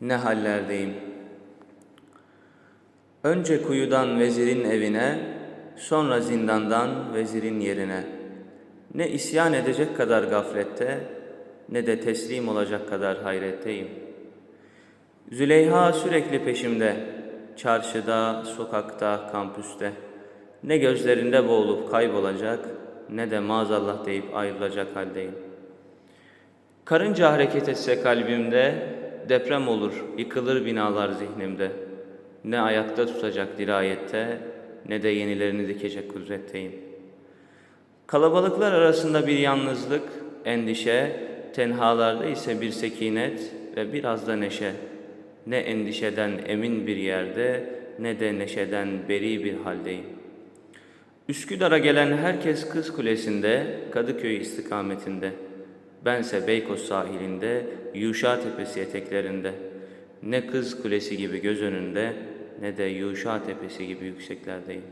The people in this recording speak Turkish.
ne hallerdeyim. Önce kuyudan vezirin evine, sonra zindandan vezirin yerine. Ne isyan edecek kadar gaflette, ne de teslim olacak kadar hayretteyim. Züleyha sürekli peşimde, çarşıda, sokakta, kampüste. Ne gözlerinde boğulup kaybolacak, ne de maazallah deyip ayrılacak haldeyim. Karınca hareket etse kalbimde, deprem olur, yıkılır binalar zihnimde. Ne ayakta tutacak dirayette, ne de yenilerini dikecek kudretteyim. Kalabalıklar arasında bir yalnızlık, endişe, tenhalarda ise bir sekinet ve biraz da neşe. Ne endişeden emin bir yerde, ne de neşeden beri bir haldeyim. Üsküdar'a gelen herkes Kız Kulesi'nde, Kadıköy istikametinde. Bense Beykoz sahilinde, Yuşa Tepesi eteklerinde. Ne Kız Kulesi gibi göz önünde, ne de Yuşa Tepesi gibi yükseklerdeyim.